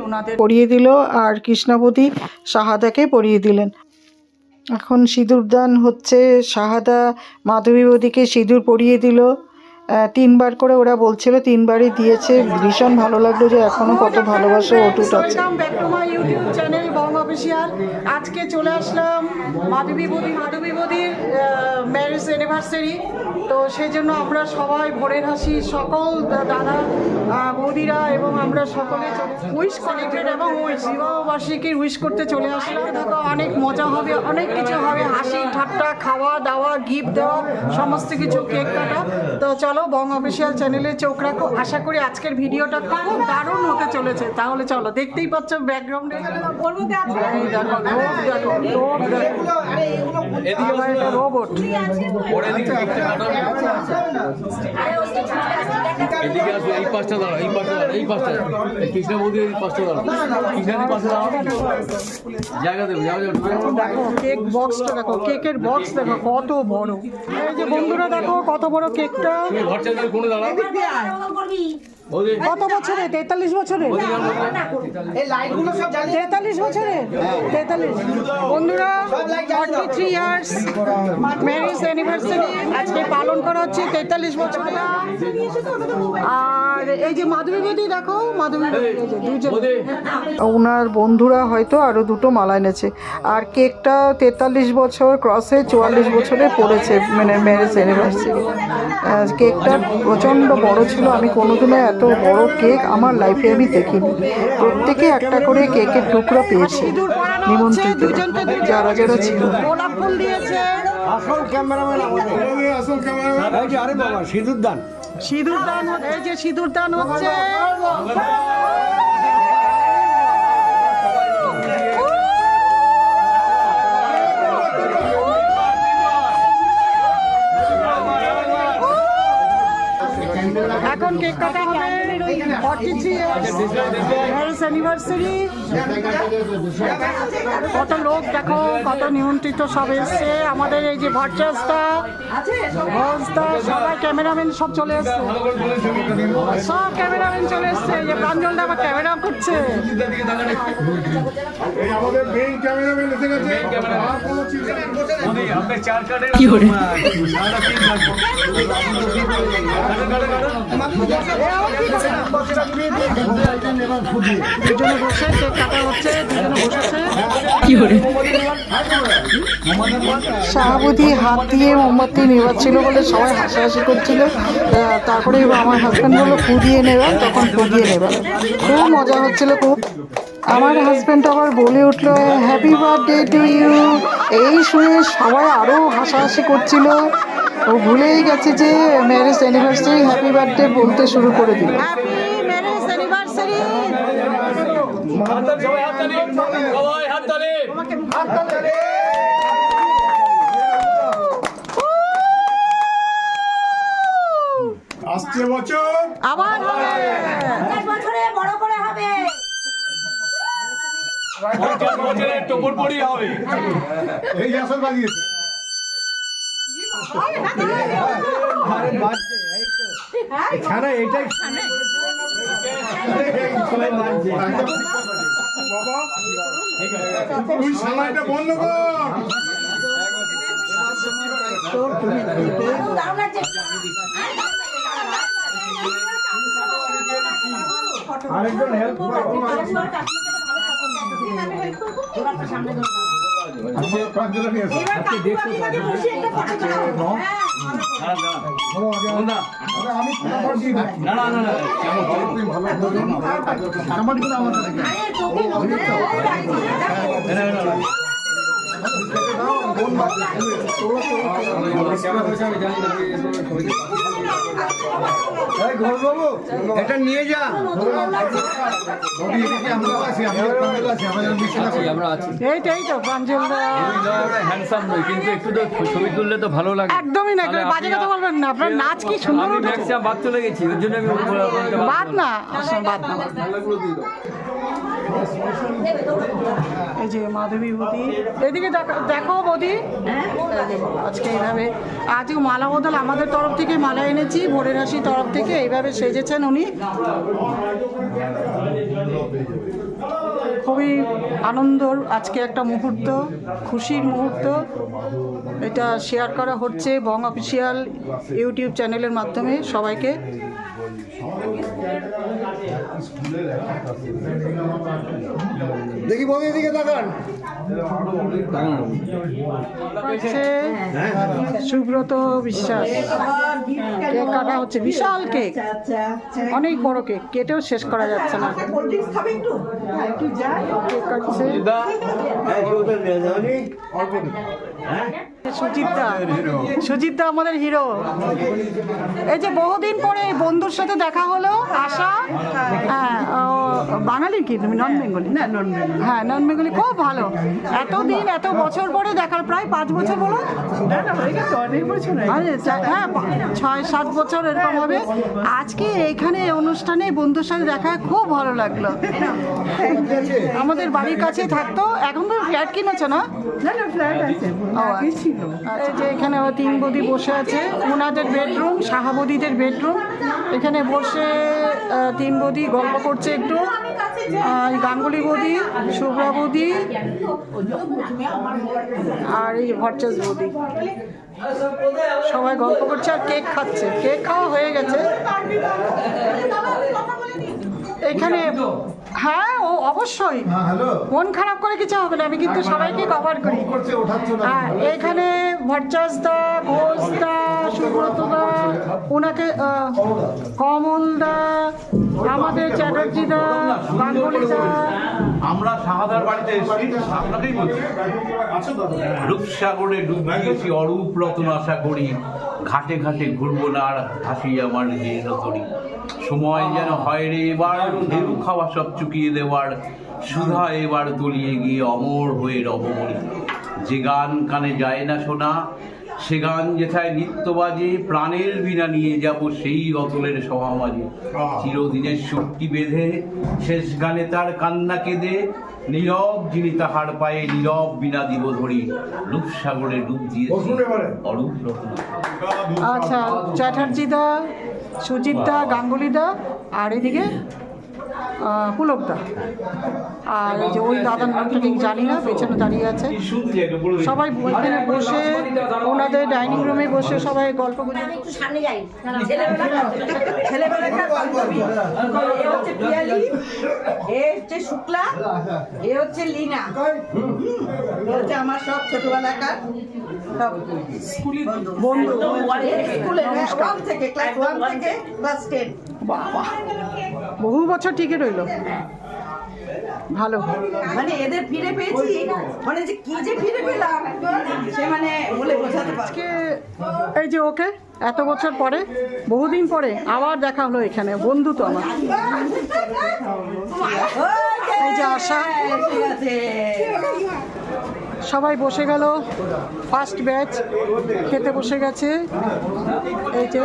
ওনাদের পরিয়ে দিল আর কৃষ্ণাবতী শাহাদাকে পরিয়ে দিলেন। এখন সিঁদুরদান হচ্ছে, শাহাদা মাধবীবতীকে সিঁদুর পরিয়ে দিল। তিনবার করে ওরা বলছিল, তিনবারই দিয়েছে। ভীষণ ভালো লাগল যে এখনও কত ভালোবাসা অটুট আছে। ইউটিউব চ্যানেল, বং আজকে চলে আসলাম মাধবী বৌদি মাধবী বৌদির ম্যারেজ অ্যানিভার্সারি তো সেই জন্য আমরা সবাই ভোরের হাসি, সকল দাদা বৌদিরা এবং আমরা সকলে উইশ কানেক্টেড এবং উইশ বিবাহবার্ষিকীর উইশ করতে চলে আসলাম। দেখো, অনেক মজা হবে, অনেক কিছু হবে। হাসি, ঠাট্টা, খাওয়া দাওয়া গিফট দেওয়া, সমস্ত কিছু কেক কাটা। তো চলো বং অফিসিয়াল চ্যানেলে চোখ রাখো আশা করি আজকের ভিডিওটা খুব দারুণ হতে চলেছে তাহলে চলো দেখতেই পাচ্ছ ব্যাকগ্রাউন্ডে এই দেখো রোব দেখো রোব দেখো রোবট এদিকে আসো এই পাঁচটা দাঁড়াও এই পাঁচটা দাঁড়াও এই পাঁচটা এই কৃষ্ণ মন্দির এই পাঁচটা দাঁড়াও। কৃষ্ণের পাশে দাঁড়াও। জায়গা দেবো জায়গা দেবো দেখো কেক বক্সটা দেখো কেকের বক্স দেখো কত বড়। এই যে বন্ধুরা দেখো কত বড় কেকটা তুমি ঘর চাইলে কোনে দাঁড়াও। কত বছরে? তেতাল্লিশ বছরে? তেতাল্লিশ বছরে? তেতাল্লিশ। বন্ধুরা forty three years marriage anniversary আজকে পালন করা হচ্ছে তেতাল্লিশ বছরে। আর এই যে মাধবী বৌদি দেখো মাধবী বৌদি, এই যে দুজন। বৌদি ওনার বন্ধুরা হয়তো আরও দুটো মালা এনেছে। আর কেকটা তেতাল্লিশ বছর ক্রসে চুয়াল্লিশ বছরে পড়েছে মানে ম্যারেজ অ্যানিভার্সারি কেকটা প্রচণ্ড বড় ছিল আমি কোনোদিনও এত বড় কেক আমার লাইফে আমি দেখিনি প্রত্যেকে একটা করে কেকের টুকরো পেয়েছি নিমন্ত্রিত যারা যারা ছিল গোলাপ ফুল আসল ক্যামেরাম্যান আমাদের এই যে আরে বাবা সিঁদুর দান সিঁদুর দান এই যে সিঁদুর দান হচ্ছে এখন কেক কাটা হবে। ফর্টি থ্রি ম্যারেজ অ্যানিভার্সারি কত লোক দেখো কত নিমন্ত্রিত সব এসছে। আমাদের এই যে ভট্টাসটা ভোজদা সবাই ক্যামেরাম্যান সব চলে এসছে। সব ক্যামেরাম্যান চলে এসছে। যে প্রাঞ্জলদা আবার ক্যামেরা করছে। কি দুজনে শাহাবুদি হাত দিয়ে মোমবাতি নেওয়াচ্ছিল বলে সবাই হাসাহাসি করছিল। তারপরে আমার হাজব্যান্ড বলল ফু দিয়ে নেবা। তখন ফু দিয়ে নেবা। খুব মজা হচ্ছিল, খুব। আমার হাজব্যান্ড আবার বলে উঠল হ্যাপি বার্থডে টু ইউ এই শুনে সবাই আরও হাসাহাসি করছিল। ও ভুলেই গেছে যে ম্যারেজ অ্যানিভার্সারি হ্যাপি বার্থডে বলতে শুরু করে দিল। আসছে বছর। আবার হবে। বছরে বড় করে হবে। পঞ্চাশ হবে। এই আসল বাজিয়েছে। এখানে এইটাই বাবা তুই সালাইটা বন্ধ কর। আরেকজন হেল্প সামনে হ্যাঁ, না আগে আমি এটা নিয়ে যা। নদী এদিকে আমরা আছি আমরা প্যান্ডেল আছি আমাদের মিছিল আছে আমরা আছি এই তো এই তো প্রাঞ্জলদা হ্যান্ডসাম নই কিন্তু একটু তো ছবি তুললে তো ভালো লাগে একদমই না। বাজে কথা বলবেন না। আপনার নাচ কি সুন্দর আমি উঠেছে। বাদ চলে গেছি ওর জন্য আমি বাদ না। বাদ না। এই যে মাধবী বৌদি। এদিকে দেখো- বৌদি। আজকে এইভাবে আজকে মালা বদল আমাদের তরফ থেকে মালা এনেছি, ভোরের হাসি তরফ থেকে এইভাবে সেজেছেন উনি। খুবই আনন্দর আজকে একটা মুহূর্ত, খুশির মুহূর্ত। এটা শেয়ার করা হচ্ছে বং অফিসিয়াল ইউটিউব চ্যানেলের মাধ্যমে সবাইকে। দেখি বৌদি এদিকে তাকান। সুব্রত বিশ্বাস। কেক কাটা হচ্ছে বিশাল কেক। অনেক বড় কেক কেটেও শেষ করা যাচ্ছে না। কেক কাটছে। সুজিতদা সুজিতদা আমাদের হিরো। এই যে বহুদিন পরে বন্ধুর সাথে দেখা হলো আশা। হ্যাঁ বাঙালি কি তুমি? নন বেঙ্গলি না? হ্যাঁ নন বেঙ্গলি খুব ভালো। এতদিন এত বছর পরে দেখার প্রায় পাঁচ বছর বলো হ্যাঁ ছয় সাত বছর এরকম হবে। আজকে এখানে অনুষ্ঠানে বন্ধুর সাথে দেখা খুব ভালো লাগল। আমাদের বাড়ির কাছে থাকতো। এখন তো ফ্ল্যাট কিনেছো না? ও, আচ্ছা। এই যে এখানে তিন বদি বসে আছে। ওনাদের বেডরুম সাহাবদিদের বেডরুম এখানে বসে তিন বদি গল্প করছে একটু। আর গাঙ্গুলি বদি, শুভ্রা বদি, আর এই ভরচাস বদি। সবাই গল্প করছে আর কেক খাচ্ছে। কেক খাওয়া হয়ে গেছে। এখানে হ্যাঁ ও অবশ্যই। হ্যাঁ মন খারাপ করে কিছু হবে না আমি কিন্তু সবাইকে কভার করি। হ্যাঁ এখানে দা ঘোষ দা সুব্রত দা ওনাকে কমল দা আমাদের আমরা শাহাদার বাড়িতে এসেছি আপনাকেই বলছি। রূপসাগরে ডুব দিয়েছি অরূপ রতন আশা করি। ঘাটে ঘাটে ঘুরবো না আর হাসি আমার রতনী সময় যেন হয় রে এবার ঢেউ খাওয়া সব চুকিয়ে দেওয়ার। সুধা এবার তলিয়ে গিয়ে অমর হয়ে রবমণি যে গান কানে যায় না শোনা সে গান যেথায় নিত্য বাজে প্রাণের বিনা নিয়ে যাব সেই অতলের সভা মাঝে চিরদিনের সুরটি বেঁধে শেষ গানে তার কান্না কেঁদে নীরব যিনি তাহার পায়ে নীরব বিনা দিব ধরি রূপসাগরে ডুব এবারে। অরূপ রত্ন। আচ্ছা চ্যাটার্জি দা সুজিত দা গাঙ্গুলি দা আর এদিকে আহ, আর যে ওই দাদার নামটা ঠিক জানি না পেছনে দাঁড়িয়ে আছে। সবাই এখানে বসে ওনাদের ডাইনিং রুমে বসে সবাই গল্প গুজব শুক্লা এ হচ্ছে লিনা। হচ্ছে আমার সব ছোটবেলাকার সব বন্ধু। স্কুলে থেকে ক্লাস ওয়ান থেকে ক্লাস টেন বাবা বহু বছর টিকে রইল। ভালো। মানে এদের ফিরে পেয়েছি মানে যে কি যে ফিরে পেলাম সে মানে বলে বোঝাতে আজকে এই যে ওকে এত বছর পরে বহুদিন পরে আবার দেখা হলো এখানে বন্ধু তো আমার। এই যে আশা। সবাই বসে গেল। ফার্স্ট ব্যাচ খেতে বসে গেছে। এই যে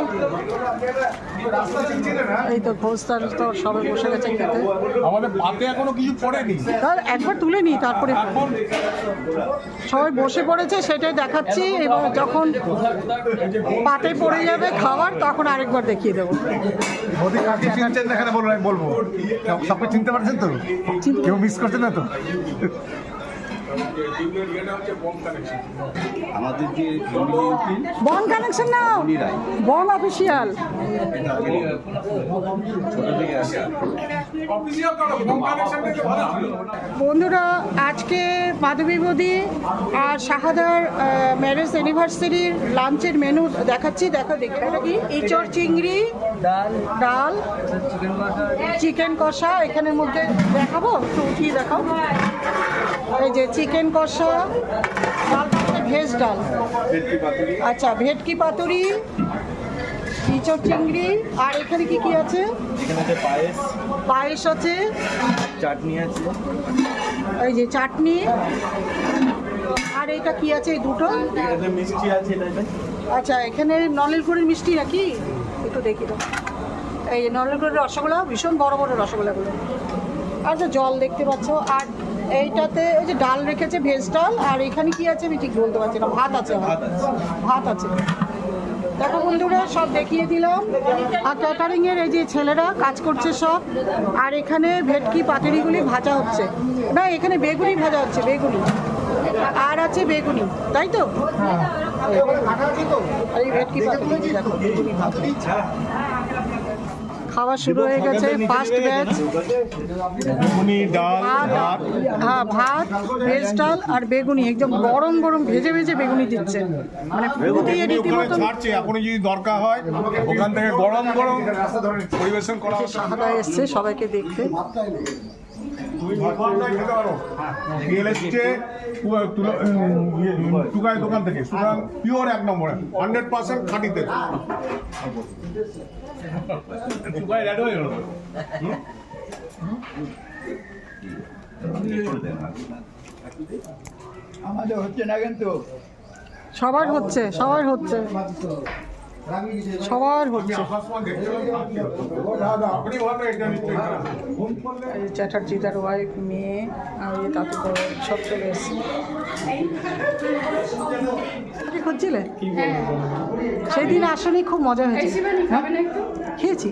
এই তো ঘোষদার তো সবাই বসে গেছে খেতে। আমাদের পাতে এখনও কিছু পড়েনি। তার একবার তুলে নিই তারপরে। সবাই বসে পড়েছে সেটাই দেখাচ্ছি এবার যখন পাতে পড়ে যাবে খাবার তখন আরেকবার দেখিয়ে দেবো। বলব। চিনতে পারছেন তো? কেউ মিস করছে না তো? আমাদের যে বন কানেকশন না বন অফিসিয়াল। ছোট থেকে আসে বন্ধুরা আজকে মাধবী বদি আর শাহাদার ম্যারেজ অ্যানিভার্সারির লাঞ্চের মেনু দেখাচ্ছি। দেখো দেখি। এটা কি? ইচড় চিংড়ি ডাল ডাল চিকেন কষা। এখানের মধ্যে দেখাবো? একটু উঠিয়ে দেখাও। এই যে চিকেন কষা ডাল ভেজ ডাল। আচ্ছা ভেটকি পাতুরি ইচড় চিংড়ি আর এখানে কি কি আছে? এখানে আছে পায়েস। পায়েস আছে। চাটনি আছে। এই যে চাটনি। আর এটা কি আছে এই দুটো? মিষ্টি আছে আচ্ছা এখানে নলেলগুড়ির মিষ্টি নাকি? একটু দেখি তো। এই যে নলেলগুড়ির রসগোল্লা ভীষণ বড় বড় রসগোল্লাগুলো। আচ্ছা জল দেখতে পাচ্ছ। আর এইটাতে এই যে ডাল রেখেছে ভেজ ডাল, আর এখানে কি আছে আমি ঠিক বলতে পারছি না, ভাত আছে ভাত আছে। দেখো বন্ধুরা, সব দেখিয়ে দিলাম। আর ক্যাটারিং এর এই যে ছেলেরা কাজ করছে সব, আর এখানে ভেটকি পাতুরিগুলি ভাজা হচ্ছে। না, এখানে বেগুনি ভাজা হচ্ছে, বেগুনি। আর আছে বেগুনি, তাই তো? এই ভেটকি পাতুরি দেখো খাওয়া শুরু হয়ে গেছে ফার্স্ট ব্যাচ বেগুনি ডাল ভাত ভাত। হ্যাঁ ভাত ভেজ ডাল আর বেগুনি একদম গরম গরম ভেজে ভেজে বেগুনি দিচ্ছে। মানে পুরো দিয়ে রীতিমতো ছাড়ছে এখনও যদি দরকার হয় ওখান থেকে গরম গরম পরিবেশন করা শাহাদা এসছে সবাইকে দেখতে। ইয়ে, দোকান থেকে। সুতরাং পিওর এক নম্বরে হান্ড্রেড পার্সেন্ট খাঁটি চুকাই রেড হয়ে গেল সবার হচ্ছে সবার হচ্ছে। সবার হচ্ছে। চ্যাটার্জি তার ওয়াইফ মেয়ে, আর তাতে সব চলে খুঁজছিলে? সেই দিন আসলে খুব মজা হয়েছে। খেয়েছি?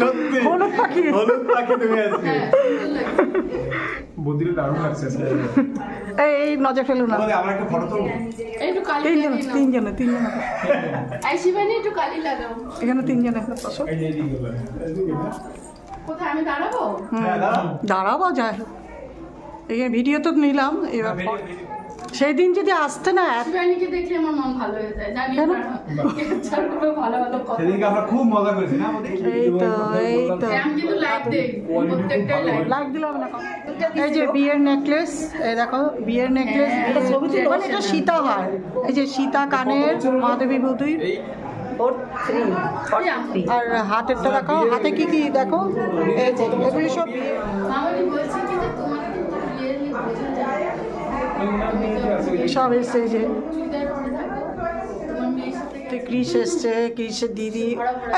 সত্যি। হলুদ পাখি। হলুদ পাখি তুমি আজকে। বুদ্ধিটা দারুণ লাগছে এই এই নজর ফেলো না। আমার একটা ফটো তো একটু কালি তিনজন লাগিয়ে নাও। তিনজনে তিনজনে। এই শিবানী একটু কালি লাগাও। এখানে তিনজনে বসো। কোথায় আমি দাঁড়াবো? দাঁড়াবো যায় এখানে ভিডিও তো নিলাম এবার সেই দিন যদি আসতে না এত- শিবানীকে দেখলে আমার মন ভালো হয়ে যায় জানি কেন? না চার করে ভালো ভালো কথা। সেদিনকে আমরা খুব মজা করেছি না এই তো এই তো। আমি কিন্তু লাইভ দেখ প্রত্যেকটাই লাইভ লাইক দিলাম না। এই যে বিয়ের নেকলেস এই দেখো বিয়ের নেকলেস মানে এটা সীতাহার এই যে সীতা কানের মাধবী বধূ আর হাতেরটা দেখো হাতে কি কি দেখো? এগুলি সব বিয়ের মামাটি বলছি কি যে তোমাকে কিন্তু ক্লিয়ারলি বোঝা যায় সব এসছে যে তো ক্রিস এসছে ক্রিসের দিদি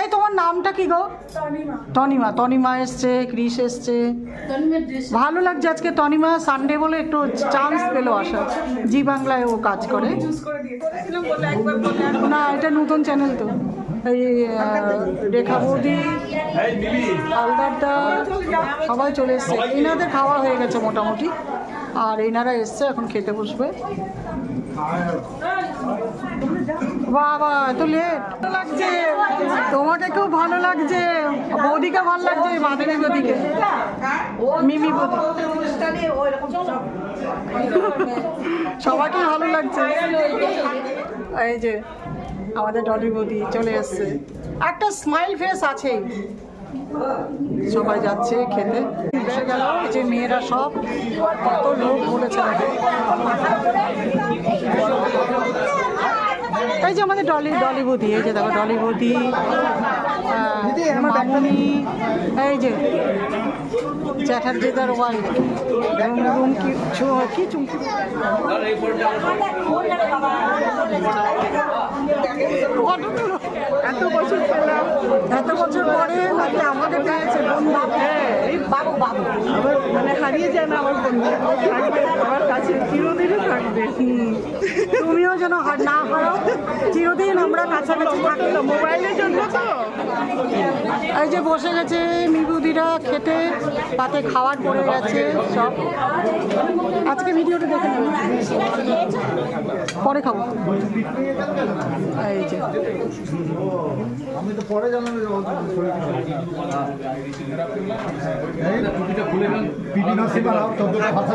এই তোমার নামটা কি গো তনিমা তনিমা এসছে ক্রিস এসছে ভালো লাগছে আজকে তনিমা সানডে বলে একটু চান্স পেল আসার জি বাংলায় ও কাজ করে না এটা নতুন চ্যানেল তো এই রেখা বৌদি হালদারদা সবাই চলে এসছে এনাদের খাওয়া হয়ে গেছে মোটামুটি আর এনারা এসছে, এখন খেতে বসবে। বাবা, এত লেট লাগছে। তোমাকে খুব ভালো লাগছে? বৌদিকে ভালো লাগছে মাধবী বৌদিকে। মিমি বৌদি। সবাইকে ভালো লাগছে। এই যে, আমাদের ডলি বৌদি চলে এসছে। একটা স্মাইল ফেস আছেই। সবাই যাচ্ছে খেতে। বসে গেল যে মেয়েরা সব কত লোক বলেছে এই যে আমাদের ডলি ডলি বৌদি এই যে দেখো ডলি বৌদি আহ, মামুনি এই যে চ্যাটার্জিদার ওয়াইফ। রুমকি চু- কি চুমকি বছর পেলাম এত বছর পরে নাকি আমাকে পেয়েছে বন্ধু এই বাবু বাবু। মানে হারিয়ে যায় না আমার বন্ধু থাকবে আমার কাছে চিরদিনই থাকবে। তুমিও যেন না হারাও চিরদিন আমরা কাছাকাছি থাকি মোবাইলের জন্য তো। এই যে বসে গেছে মিবুদিরা খেতে পাতে খাবার পড়ে গেছে সব। আজকে ভিডিওটা দেখে নেব পরে খাব। এই যে। পারা ভাষা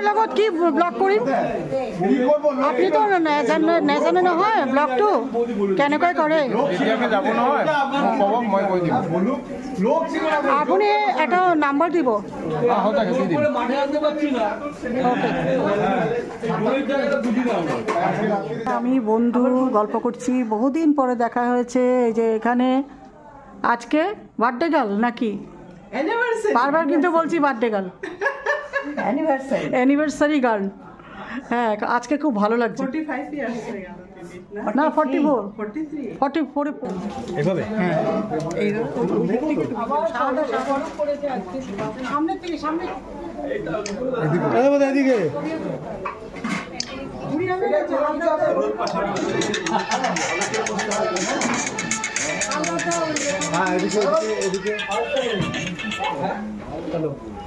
আপোনাৰ লগত কি ব্লগ কৰিম? আপুনিতো নেজানে নহয় ব্লগটো কেনেকৈ কৰে? আপুনি এটা নাম্বার দিব। আমি বন্ধু গল্প করছি। বহুদিন পরে দেখা হয়েছে এই যে এখানে। আজকে বার্থডে গার্ল নাকি? বারবার কিন্তু বলছি birthday girl anniversary anniversary girl হ্যাঁ আজকে খুব ভালো লাগছে। 45 ইয়ার্স হয়ে গেল না? ফর্টি ফোর ফর্টি ফোরে থেকে সামনে এদিকে? হ্যাঁ এদিকে এদিকে। এদিকে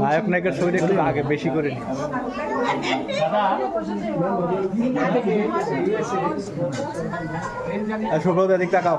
নায়ক নায়কের ছবিটা একটু আগে বেশি করে নি সুব্রত এদিক তাকাও।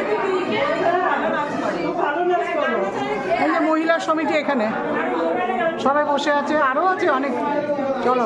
মহিলা সমিতি এখানে। সবাই বসে আছে আরও আছে অনেক। চলো।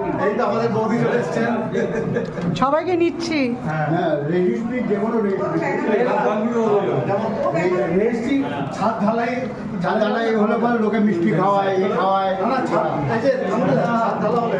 এই তো আমাদের বৌদি চলে এসছেন। সবাইকে নিচ্ছি। হ্যাঁ। রেজিস্ট্রি যে কোনো রেজিস্ট্রি ছাদ ঢালাই ছাদ ঢালাই হলে পরে লোকে মিষ্টি খাওয়ায় এই খাওয়ায়। না ছাদ ঢালা হলে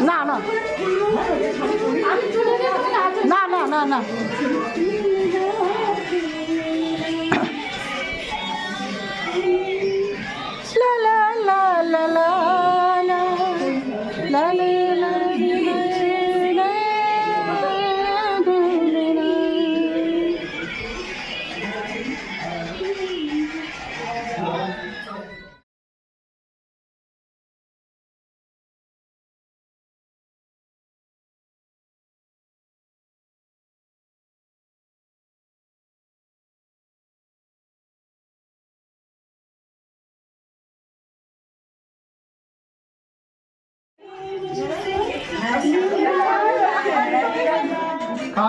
না না। না না না না।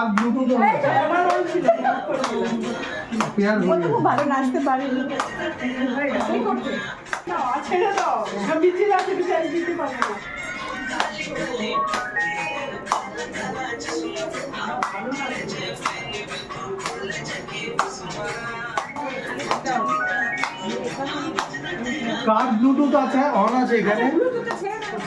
ব্লুটুথ পেয়ার খুব ভালো নাচতে পারি বিচির আছে বিচারি দিতে পারব না কার ব্লুটুথ আছে? অন আছে এখানে। আছে।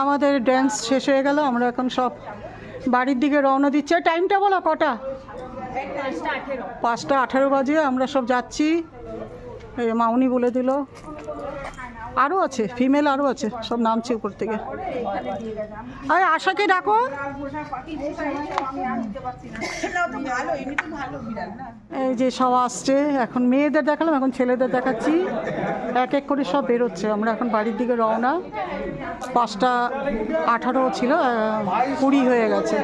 আমাদের ড্যান্স শেষ হয়ে গেল, আমরা এখন সব বাড়ির দিকে রওনা দিচ্ছে। টাইমটা বলো, কটা? পাঁচটা আঠেরো বাজে, আমরা সব যাচ্ছি। মাউনি বলে দিল। আরও আছে ফিমেল আরও আছে, সব নামছে উপর থেকে। আরে আশাকে ডাকো। এই যে সব আসছে, এখন মেয়েদের দেখালাম, এখন ছেলেদের দেখাচ্ছি। এক এক করে সব বেরোচ্ছে, আমরা এখন বাড়ির দিকে রওনা। পাঁচটা আঠারো ছিল কুড়ি হয়ে গেছে।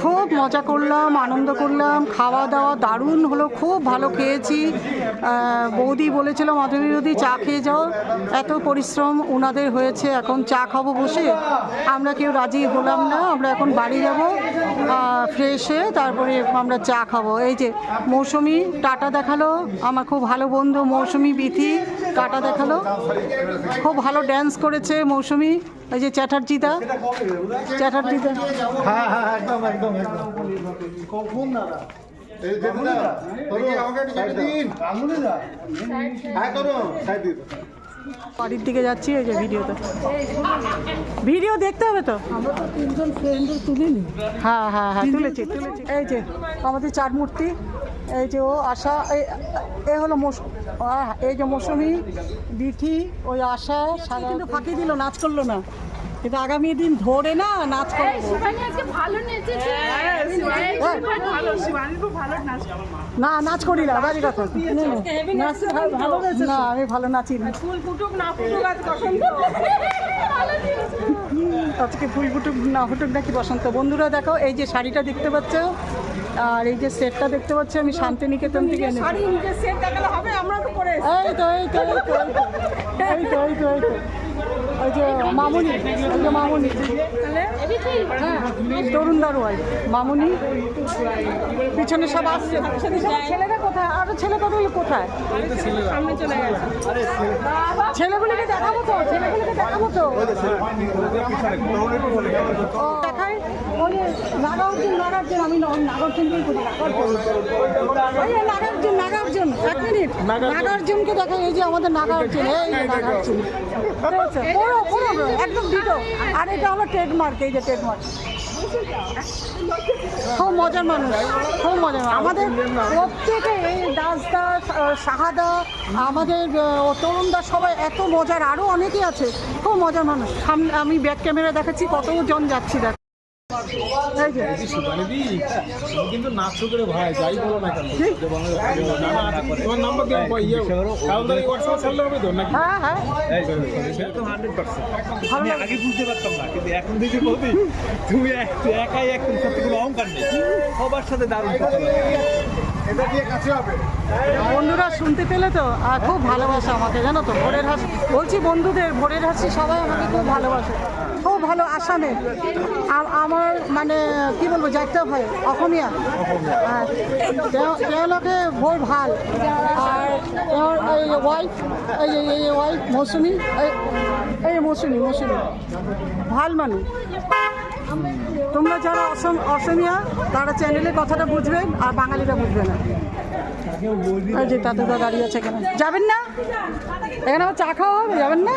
খুব মজা করলাম, আনন্দ করলাম, খাওয়া দাওয়া দারুণ হলো, খুব ভালো খেয়েছি। বৌদি বৌদি বলেছিল বৌদি চা খেয়ে যাও। এত পরিশ্রম ওনাদের হয়েছে এখন চা খাব বসে। আমরা কেউ রাজি হলাম না আমরা এখন বাড়ি যাব ফ্রেশ হয়ে তারপরে আমরা চা খাব। এই যে মৌসুমি টাটা দেখাল আমার খুব ভালো বন্ধু মৌসুমি বিথি টাটা দেখাল। খুব ভালো ড্যান্স করেছে মৌসুমি এই যে চ্যাটার্জিদা। চ্যাটার্জিদা। হ্যাঁ হ্যাঁ একদম একদম একদম। আমাকে একটু দিন। হ্যাঁ করো সাইড বাড়ির দিকে যাচ্ছি এই যে ভিডিওতে। ভিডিও দেখতে হবে তো? আমরা তো তিনজন ফ্রেন্ডের তুলিনি। হ্যাঁ হ্যাঁ হ্যাঁ তুলেছি তুলেছি। এই যে আমাদের চার মূর্তি এই যে ও আশা এই এ হলো মৌস এই যে মৌসুমি বিঠি ওই আশা সারা কিন্তু ফাঁকি দিল নাচ করল না। কিন্তু আগামী দিন ধরে না নাচ করব। শিবানী আজকে ভালো নেচেছে। না নাচ করি না বাড়ি কথা। না আমি ভালো নাচি না। আজকে ফুল ফুটুক না ফুটুক নাকি বসন্ত। বন্ধুরা দেখো এই যে শাড়িটা দেখতে পাচ্ছ আর এই যে সেটটা দেখতে পাচ্ছ আমি শান্তিনিকেতন থেকে এনেছি। এই তো এই তো এই তো এই তো এই তো এই তো। ওই যে মামুনি ওই যে মামুনি। হ্যাঁ তরুণ দারোয়াই মামুনি। পিছনে সব আসছে ছেলেরা কোথায়? আরও ছেলে কতগুলো কোথায়? ছেলেগুলিকে দেখাবো তো ছেলেগুলিকে দেখাবো তো। ও, দেখাই ওই নাগার্জুন নাগার্জুন আমি নাগার্জুনকেই করি নাগার্জুন নাগার্জুন নাগার্জুন এক মিনিট। নাগার্জুনকে এই যে আমাদের নাগার্জুন এই নাগার্জুন। পুরো পুরো একদম ডিটো আর এটা ট্রেডমার্ক এই যে ট্রেডমার্ক খুব মজার মানুষ খুব মজার আমাদের প্রত্যেকে এই দাসদা শাহাদা আমাদের তরুণদা সবাই এত মজার। আরও অনেকেই আছে খুব মজার মানুষ। আমি ব্যাক ক্যামেরা দেখাচ্ছি কতজন যাচ্ছি দেখ। কিন্তু নাচো করে ভাই যাই বলো না কেন যে বাংলা- না, না, না, তোমার নাম্বার ইয়ে কারণ তার হোয়াটসঅ্যাপে ছাড়লে হবে তো নাকি? হ্যাঁ হ্যাঁ। হান্ড্রেড পার্সেন্ট আমি আগে বুঝতে পারতাম না কিন্তু এখন দেখি বলবি তুমি এক- একাই একদম সত্যি কোনো অহংকার নেই। সবার সাথে দারুণ কথা এটা দিয়ে কাছে হবে। বন্ধুরা শুনতে পেলে তো আর খুব ভালোবাসে আমাকে জানো তো ভোরের হাসি। বলছি বন্ধুদের ভোরের হাসি সবাই আমাকে খুব ভালোবাসে। ভালো আসামে আমার মানে কি বলব, যাইতে হয়, অসমীয়া। তেওঁলোকে বৰ ভালো আর তেওঁৰ এই ওয়াইফ এই এই ওয়াইফ মৌচুমী এই- মৌচুমী মৌচুমী ভালো মানুষ। তোমরা যারা অসম অসমিয়া, তারা চ্যানেলে কথাটা বুঝবেন আর বাঙালিরা বুঝবে না। যে তাতুদা দাঁড়িয়ে আছে এখানে। যাবেন না? এখানে চা খাওয়া হবে? যাবেন না?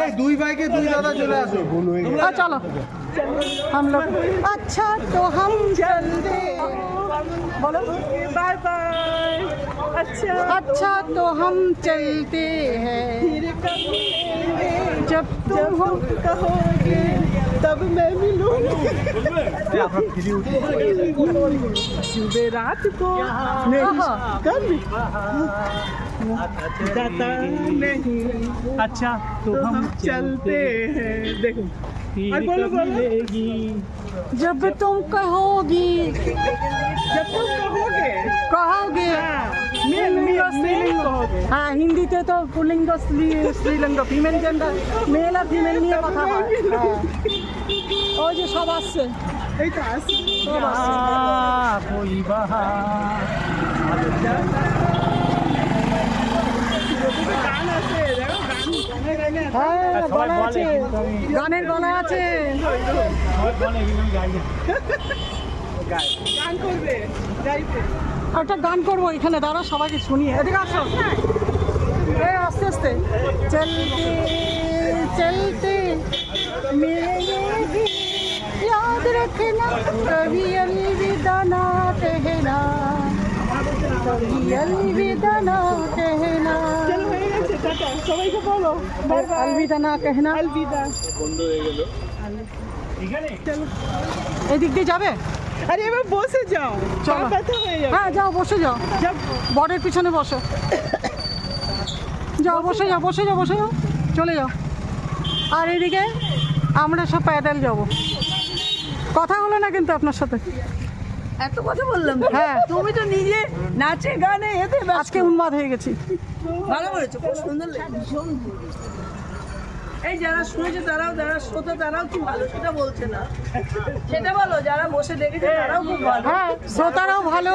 এই দুই বাইকে দুই দাদা চলে আসো ভুল হয়ে हाँ, चलो हम लोग अच्छा तो हम चलते बोलो बाय बाय अच्छा अच्छा तो हम चलते हैं जब तुम हो कहोगे तब मैं मिलूंगी सुबह रात को नहीं नहीं अच्छा तो हम चलते हैं देखो फिर कभी लेगी जब तुम कहोगी जब तुम कहोगे कहोगे मेल স্ত্রীলিঙ্গ হ্যাঁ হিন্দিতে তো পুল্লিঙ্গ স্ত্রী- স্ত্রীলিঙ্গ ফিমেল জেন্ডার মেল আর ফিমেল নিয়ে কথা হয় হ্যাঁ। ওই যে সব আসছে এই তো আসি সব আসছে গানের গলা আছে সবাই বলে কিন্তু আমি গাই না। গান করবে যাইতে একটা গান করবো এখানে দাঁড়া সবাইকে শুনিয়ে এদিকে আসো এই আস্তে আস্তে চলতে চলতে मेरे ये भी याद रखना कभी अलविदा ना कहना कभी अलविदा ना कहना চলো হয়ে গেছে সবাইকে বলো আলবিদা না। কেহনা এদিক দিয়ে যাবে? আরে এবার বসে যাও। চলো। হ্যাঁ যাও বসে যাও। বরের পিছনে বসো। যাও বসে যাও বসে যাও বসে যাও। চলে যাও। আর এদিকে আমরা সব প্যাদাল যাব। কথা হলো না কিন্তু আপনার সাথে। এত কথা বললাম। হ্যাঁ। তুমি তো নিজে নাচে গানে এতে আজকে উন্মাদ হয়ে গেছি। ভালো করেছ খুব সুন্দর লাগে ভীষণ এই যারা শুনেছে তারাও যারা শ্রোতা তারাও কি ভালো সেটা বলছে না। সেটা বলো যারা বসে দেখেছে তারাও খুব ভালো। হ্যাঁ শ্রোতারাও ভালো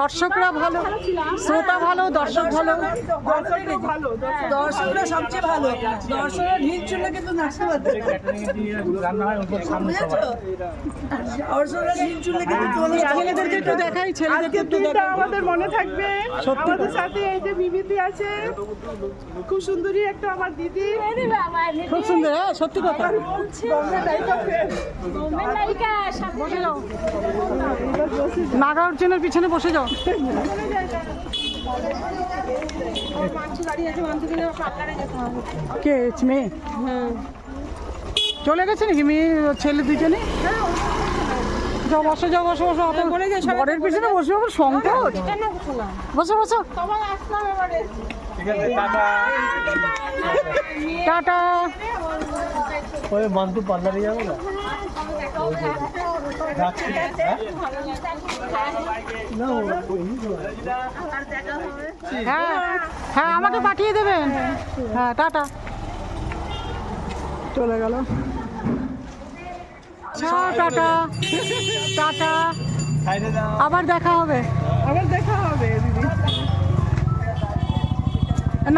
দর্শকরা ভালো শ্রোতা ভালো দর্শক ভালো। দর্শকরা সবচেয়ে ভালো। দর্শকরা ঢিল চলে কিন্তু নাচতে হয় দর্শকরা ঢিল চলে কিন্তু ছেলেদেরকে একটু দেখাই ছেলেদেরকে একটু দেখাই। আমাদের মনে থাকবে। আমাদের সাথে এই যে আছে। খুব সুন্দরী একটা আমার দিদি। খুব সুন্দর হ্যাঁ সত্যি কথা। বোম্বে নায়িকা ফ্রেন্ড বসে যাও নাগা অর্জুনের পিছনে বসে যাও। কে মেয়ে? চলে গেছে নাকি মেয়ে ছেলে দুজনে? যাও বসো যাও বসো বসো অত বরের পিছনে বসে আবার সংকট বসো বসো ঠিক আছে টাটা। টাটা। ওই মান্তু পার্লারে যাব না? হ্যাঁ? হ্যাঁ আমাকে পাঠিয়ে দেবেন। হ্যাঁ টাটা। চলে গেল। টাটা। টাটা। আবার দেখা হবে। আবার দেখা হবে দিদি।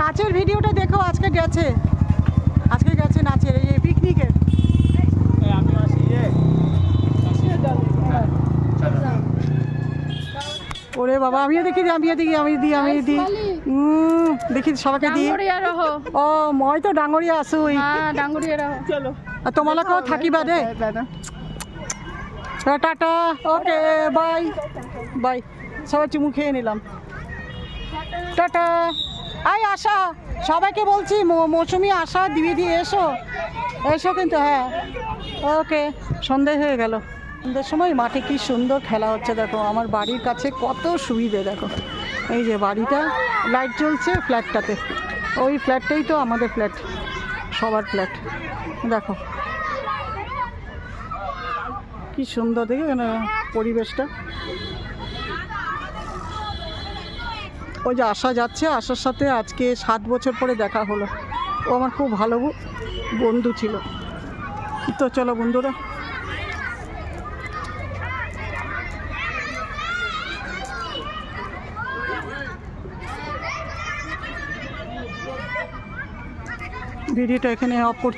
নাচের ভিডিওটা দেখো আজকে গেছে আজকে গেছে নাচের এই পিকনিকের এই আমি আসি যে ওরে বাবা আমিও দেখি আমিও দেখি আমি দিই আমি দিই। দেখি সবাইকে দিই। ও মই তো ডাঙরিয়া আছো চলো। আর তোমালোকেও থাকিবা দে। Tata okay bye. বাই। সবাই চুমু খেয়ে নিলাম। টাটা আই আশা। সবাইকে বলছি মৌসুমি আশা দিয়ে দিয়ে এসো। এসো কিন্তু হ্যাঁ। ওকে সন্ধে হয়ে গেল। সন্ধ্যের সময় মাঠে কি সুন্দর খেলা হচ্ছে, দেখো, আমার বাড়ির কাছে কত সুবিধে, দেখো। এই যে বাড়িটা লাইট জ্বলছে ফ্ল্যাটটাতে ওই ফ্ল্যাটটাই তো আমাদের ফ্ল্যাট সবার ফ্ল্যাট দেখো। কি সুন্দর, দেখে পরিবেশটা। ওই যে আসা যাচ্ছে আসার সাথে আজকে সাত বছর পরে দেখা হলো। ও আমার খুব ভালো বন্ধু ছিল। তো চলো বন্ধুরা ভিডিওটা এখানে অফ করছি।